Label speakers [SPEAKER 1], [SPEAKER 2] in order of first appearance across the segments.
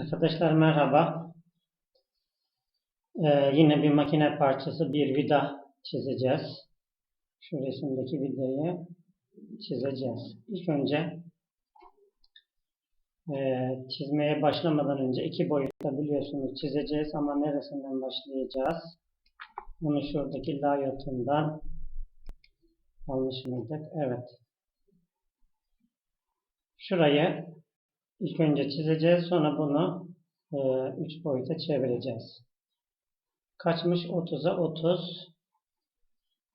[SPEAKER 1] Arkadaşlar merhaba. Ee, yine bir makine parçası, bir vida çizeceğiz. Şu resimdeki vidayı çizeceğiz. İlk önce e, çizmeye başlamadan önce iki boyutta biliyorsunuz çizeceğiz ama neresinden başlayacağız? Bunu şuradaki layatından almış mıydık? Evet. Şurayı İlk önce çizeceğiz. Sonra bunu 3 boyuta çevireceğiz. Kaçmış? 30'a 30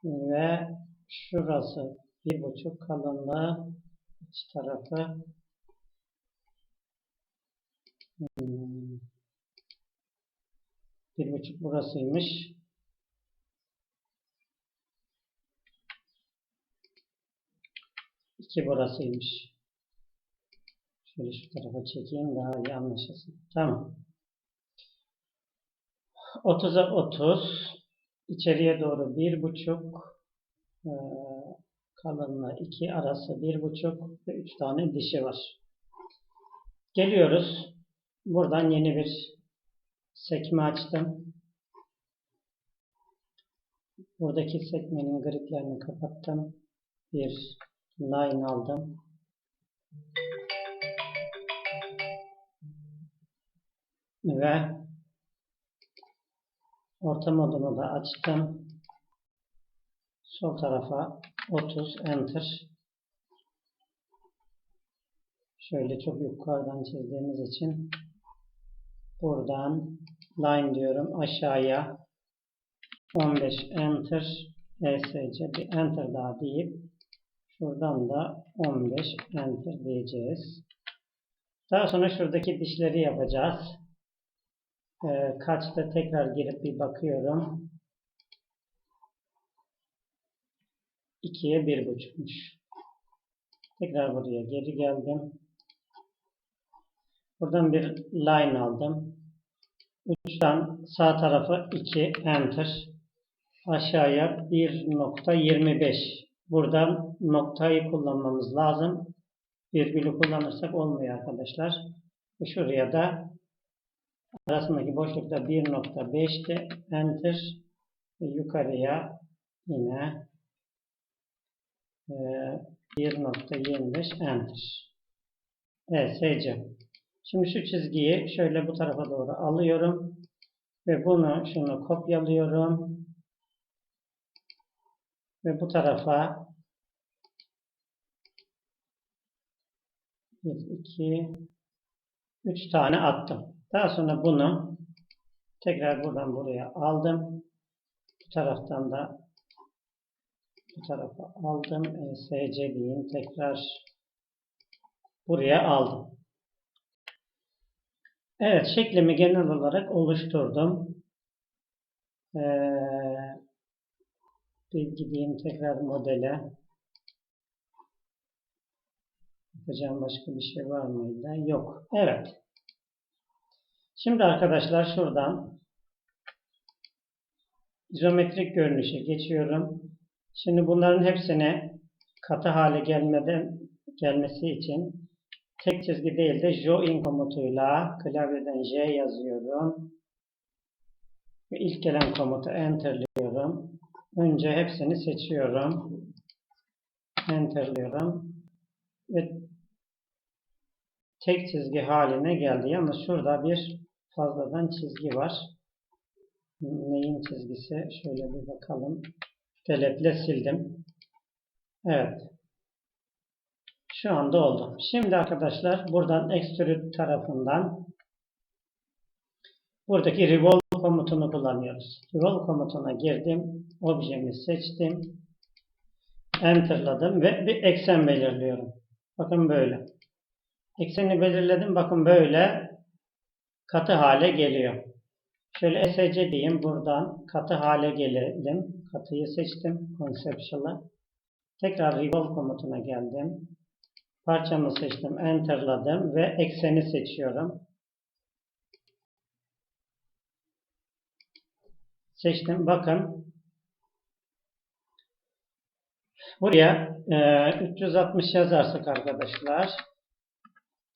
[SPEAKER 1] ve şurası bir buçuk kalınlığı iç tarafı hmm, bir buçuk burasıymış. İki burasıymış. Şöyle şu tarafa çekeyim daha iyi anlaşılsın. Tamam. 30'a 30 içeriye doğru bir buçuk e, kalınlığı 2 arası bir buçuk ve 3 tane dişi var. Geliyoruz. Buradan yeni bir sekme açtım. Buradaki sekmenin griplerini kapattım. Bir line aldım. Ve orta modumu da açtım. Sol tarafa 30 enter. Şöyle çok yukarıdan çizdiğimiz için buradan line diyorum aşağıya 15 enter ESC bir enter daha deyip şuradan da 15 enter diyeceğiz. Daha sonra şuradaki dişleri yapacağız. Ee, kaçta tekrar girip bir bakıyorum. 2'ye 1.5'muş. Tekrar buraya geri geldim. Buradan bir line aldım. Uçtan sağ tarafa 2 enter. Aşağıya 1.25. Buradan noktayı kullanmamız lazım. Virgülü kullanırsak olmuyor arkadaşlar. Şuraya da arasındaki boşlukta 1.5'ti. Enter. Yukarıya yine e, 1.25 Enter. Evet SC. Şimdi şu çizgiyi şöyle bu tarafa doğru alıyorum. Ve bunu şunu kopyalıyorum. Ve bu tarafa 1, 2, 3 tane attım. Daha sonra bunu tekrar buradan buraya aldım. Bu taraftan da bu tarafa aldım. ESC diyeyim. Tekrar buraya aldım. Evet. Şeklimi genel olarak oluşturdum. Ee, bir gideyim tekrar modele. Yapacağım başka bir şey var mıydı? Yok. Evet. Şimdi arkadaşlar şuradan izometrik görünüşe geçiyorum. Şimdi bunların hepsine katı hale gelmeden gelmesi için tek çizgi değil de join komutuyla klavyeden J yazıyorum. Ve ilk gelen komutu enterliyorum. Önce hepsini seçiyorum. Enterliyorum. Ve tek çizgi haline geldi. Yalnız şurada bir fazladan çizgi var. Neyin çizgisi? Şöyle bir bakalım. Deletle sildim. Evet. Şu anda oldu. Şimdi arkadaşlar buradan extrude tarafından buradaki revolve komutunu kullanıyoruz. Revolve komutuna girdim. Objemi seçtim. Enterladım ve bir eksen belirliyorum. Bakın böyle. Ekseni belirledim. Bakın böyle katı hale geliyor. Şöyle SC diyeyim. Buradan katı hale gelelim. Katıyı seçtim. Conceptual'a. Tekrar Revolve komutuna geldim. Parçamı seçtim. Enterladım ve ekseni seçiyorum. Seçtim. Bakın. Buraya e, 360 yazarsak arkadaşlar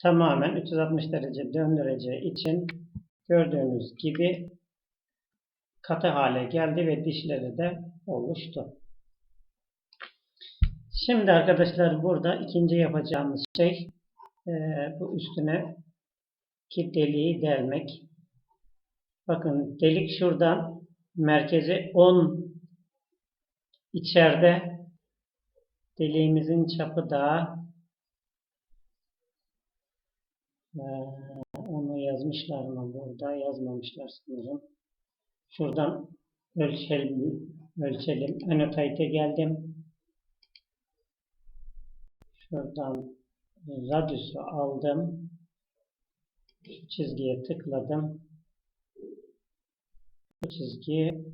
[SPEAKER 1] tamamen 360 derece döndüreceği için gördüğünüz gibi katı hale geldi ve dişleri de oluştu. Şimdi arkadaşlar burada ikinci yapacağımız şey eee, bu üstüne ki deliği delmek. Bakın delik şuradan merkezi 10 içeride deliğimizin çapı da eee, onu yazmışlar mı burada yazmamışlar sanırım. Şuradan ölçelim, ölçelim. Annotate'e geldim. Şuradan radiusu aldım. Şu çizgiye tıkladım. Bu çizgi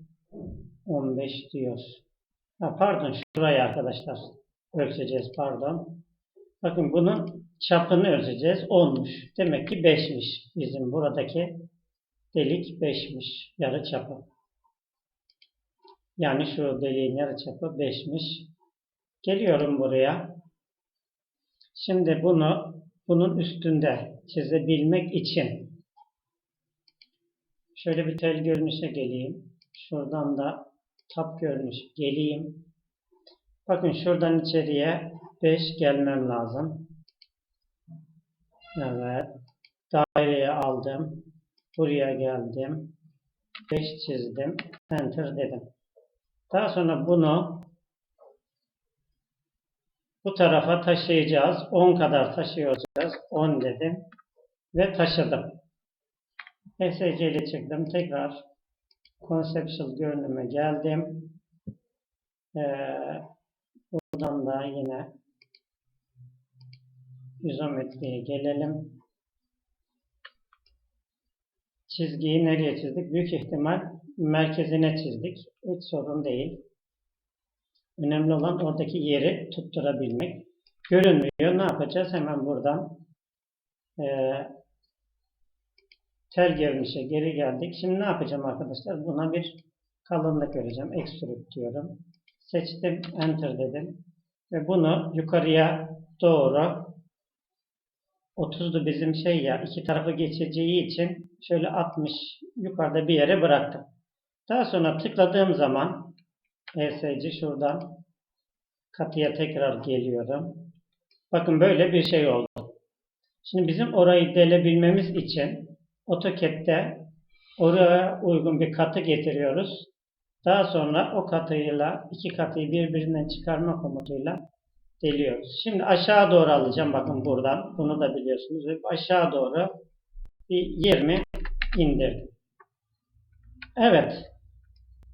[SPEAKER 1] 15 diyor. Ha, pardon şurayı arkadaşlar ölçeceğiz pardon. Bakın bunun çapını ölçeceğiz. 10'muş. Demek ki 5'miş. Bizim buradaki delik 5'miş. Yarı çapı. Yani şu deliğin yarı çapı 5'miş. Geliyorum buraya. Şimdi bunu bunun üstünde çizebilmek için şöyle bir tel görünüşe geleyim. Şuradan da tap görünüş geleyim. Bakın şuradan içeriye 5 gelmem lazım. Evet. Daireye aldım. Buraya geldim. 5 çizdim. Enter dedim. Daha sonra bunu bu tarafa taşıyacağız. 10 kadar taşıyacağız. 10 dedim. Ve taşıdım. SC ile çıktım. Tekrar conceptual görünüme geldim. Ee, buradan da yine izometriye gelelim. Çizgiyi nereye çizdik? Büyük ihtimal merkezine çizdik. Hiç sorun değil. Önemli olan oradaki yeri tutturabilmek. Görünmüyor. Ne yapacağız? Hemen buradan e, tel görünüşe geri geldik. Şimdi ne yapacağım arkadaşlar? Buna bir kalınlık vereceğim. Extrude diyorum. Seçtim. Enter dedim. Ve bunu yukarıya doğru 30'du bizim şey ya iki tarafı geçeceği için şöyle 60 yukarıda bir yere bıraktım. Daha sonra tıkladığım zaman ESC şuradan katıya tekrar geliyorum. Bakın böyle bir şey oldu. Şimdi bizim orayı delebilmemiz için AutoCAD'de oraya uygun bir katı getiriyoruz. Daha sonra o katıyla iki katıyı birbirinden çıkarma komutuyla deliyoruz. Şimdi aşağı doğru alacağım bakın buradan. Bunu da biliyorsunuz. Aşağı doğru bir 20 indirdim. Evet.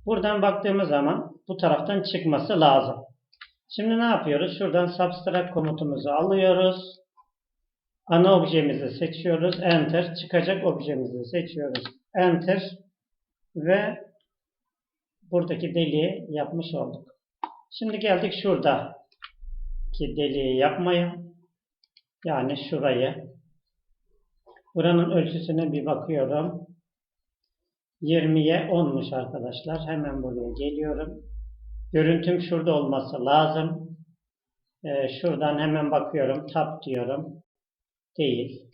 [SPEAKER 1] Buradan baktığımız zaman bu taraftan çıkması lazım. Şimdi ne yapıyoruz? Şuradan subtract komutumuzu alıyoruz. Ana objemizi seçiyoruz. Enter. Çıkacak objemizi seçiyoruz. Enter. Ve buradaki deliği yapmış olduk. Şimdi geldik şurada ki deliği yapmaya. Yani şurayı. Buranın ölçüsüne bir bakıyorum. 20'ye 10'muş arkadaşlar. Hemen buraya geliyorum. Görüntüm şurada olması lazım. Ee, şuradan hemen bakıyorum. Tab diyorum. Değil.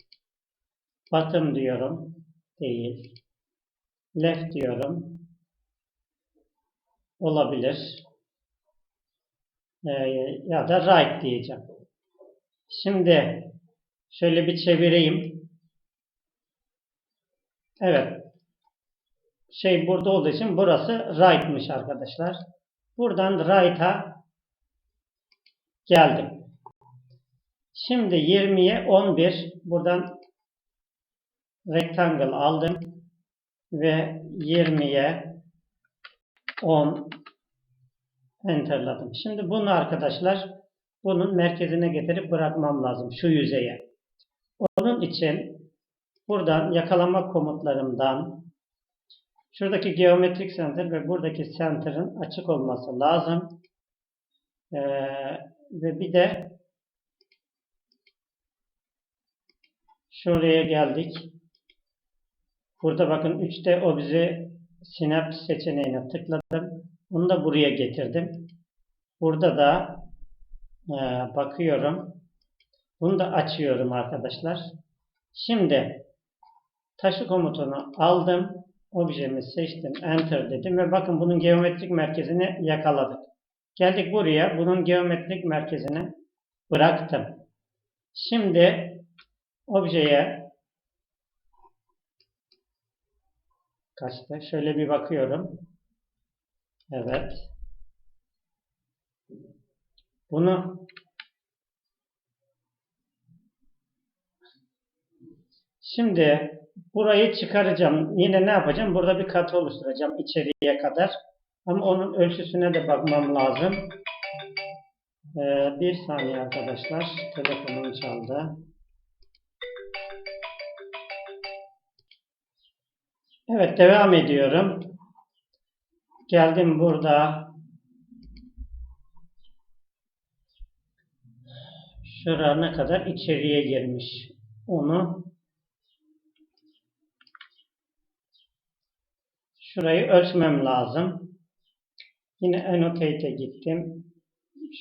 [SPEAKER 1] Bottom diyorum. Değil. Left diyorum. Olabilir. Ee, ya da right diyeceğim. Şimdi şöyle bir çevireyim. Evet. Şey burada olduğu için burası right'mış arkadaşlar. Buradan right'a geldim. Şimdi 20'ye 11 buradan rectangle aldım ve 20'ye 10 enterladım. Şimdi bunu arkadaşlar bunun merkezine getirip bırakmam lazım şu yüzeye. Onun için buradan yakalama komutlarımdan şuradaki geometrik center ve buradaki center'ın açık olması lazım. Ee, ve bir de şuraya geldik. Burada bakın 3'te obje synapse seçeneğine tıkladım. Bunu da buraya getirdim. Burada da e, bakıyorum. Bunu da açıyorum arkadaşlar. Şimdi taşı komutunu aldım. Objemi seçtim. Enter dedim ve bakın bunun geometrik merkezini yakaladık. Geldik buraya. Bunun geometrik merkezini bıraktım. Şimdi objeye kaçtı? Şöyle bir bakıyorum. Evet. Bunu Şimdi burayı çıkaracağım. Yine ne yapacağım? Burada bir katı oluşturacağım içeriye kadar. Ama onun ölçüsüne de bakmam lazım. Ee, bir saniye arkadaşlar. Telefonum çaldı. Evet devam ediyorum. Geldim burada. Şura ne kadar içeriye girmiş. Onu Şurayı ölçmem lazım. Yine Annotate'e gittim.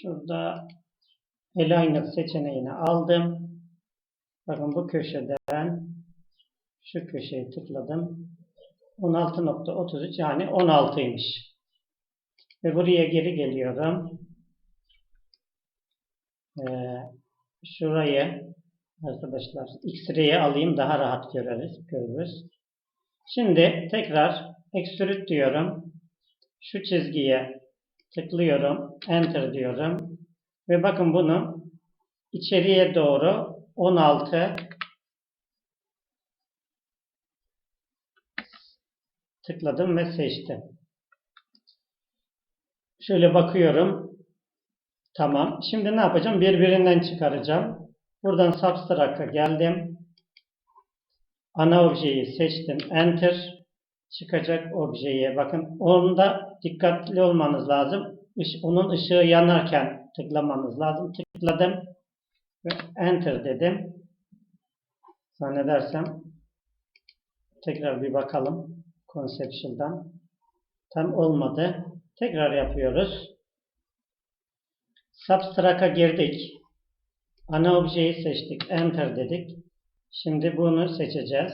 [SPEAKER 1] Şurada Aligner seçeneğini aldım. Bakın bu köşeden şu köşeye tıkladım. 16.33 yani 16'ymış. Ve buraya geri geliyorum. Ee, şurayı arkadaşlar X-ray'i alayım daha rahat görürüz. görürüz. Şimdi tekrar Extrude diyorum. Şu çizgiye tıklıyorum. Enter diyorum. Ve bakın bunu içeriye doğru 16 tıkladım ve seçtim. Şöyle bakıyorum. Tamam. Şimdi ne yapacağım? Birbirinden çıkaracağım. Buradan Subtract'a geldim. Ana objeyi seçtim. Enter çıkacak objeye bakın. Onda dikkatli olmanız lazım. Onun ışığı yanarken tıklamanız lazım. Tıkladım ve enter dedim. Zannedersem tekrar bir bakalım conceptual'dan. Tam olmadı. Tekrar yapıyoruz. Subtract'a girdik. Ana objeyi seçtik. Enter dedik. Şimdi bunu seçeceğiz.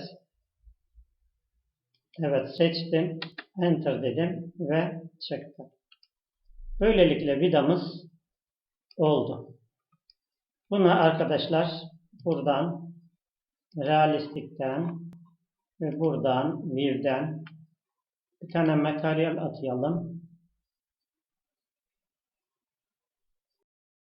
[SPEAKER 1] Evet seçtim. Enter dedim ve çıktı. Böylelikle vidamız oldu. Bunu arkadaşlar buradan realistikten ve buradan view'den bir tane materyal atayalım.